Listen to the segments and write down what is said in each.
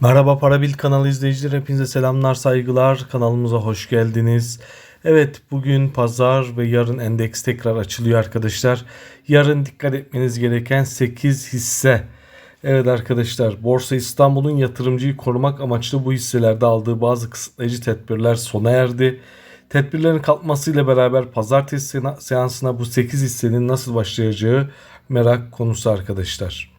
Merhaba Parabil kanalı izleyicileri hepinize selamlar saygılar kanalımıza hoş geldiniz. Evet bugün pazar ve yarın endeks tekrar açılıyor arkadaşlar. Yarın dikkat etmeniz gereken 8 hisse. Evet arkadaşlar Borsa İstanbul'un yatırımcıyı korumak amaçlı bu hisselerde aldığı bazı kısıtlayıcı tedbirler sona erdi. Tedbirlerin kalkmasıyla beraber pazartesi seansına bu 8 hissenin nasıl başlayacağı merak konusu arkadaşlar.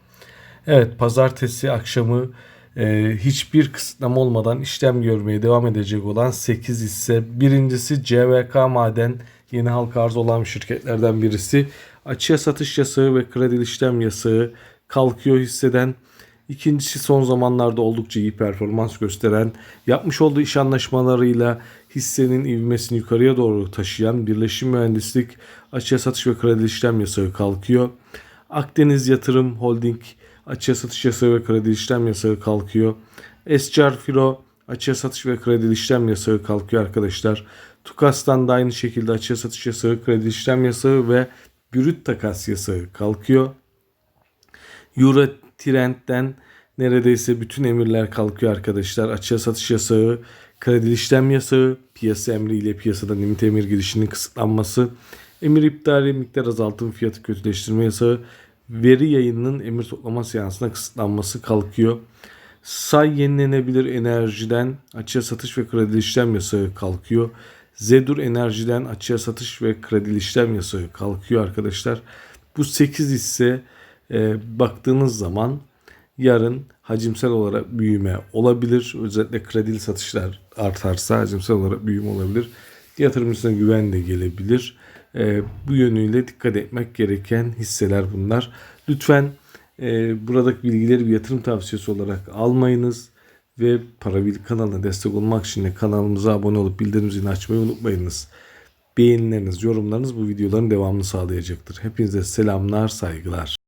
Evet pazartesi akşamı e, hiçbir kısıtlama olmadan işlem görmeye devam edecek olan 8 hisse. Birincisi CVK Maden yeni halka arz olan şirketlerden birisi. Açığa satış yasağı ve kredi işlem yasağı kalkıyor hisseden. İkincisi son zamanlarda oldukça iyi performans gösteren, yapmış olduğu iş anlaşmalarıyla hissenin ivmesini yukarıya doğru taşıyan Birleşim Mühendislik açığa satış ve kredi işlem yasağı kalkıyor. Akdeniz Yatırım Holding açığa satış yasağı ve kredi işlem yasağı kalkıyor. Escar Filo açığa satış ve kredi işlem yasağı kalkıyor arkadaşlar. Tukas'tan da aynı şekilde açığa satış yasağı, kredi işlem yasağı ve bürüt takas yasağı kalkıyor. Euro Trend'den neredeyse bütün emirler kalkıyor arkadaşlar. Açığa satış yasağı, kredi işlem yasağı, piyasa emriyle piyasadan limit emir girişinin kısıtlanması, emir iptali, miktar azaltım, fiyatı kötüleştirme yasağı, veri yayınının emir toplama seansına kısıtlanması kalkıyor. Say yenilenebilir enerjiden açığa satış ve kredi işlem yasağı kalkıyor. Zedur enerjiden açığa satış ve kredi işlem yasağı kalkıyor arkadaşlar. Bu 8 hisse e, baktığınız zaman yarın hacimsel olarak büyüme olabilir. Özellikle kredili satışlar artarsa hacimsel olarak büyüme olabilir. Yatırımcısına güven de gelebilir. E, bu yönüyle dikkat etmek gereken hisseler bunlar. Lütfen e, buradaki bilgileri bir yatırım tavsiyesi olarak almayınız. Ve Parabil kanalına destek olmak için de kanalımıza abone olup bildirim zilini açmayı unutmayınız. Beğenileriniz, yorumlarınız bu videoların devamını sağlayacaktır. Hepinize selamlar, saygılar.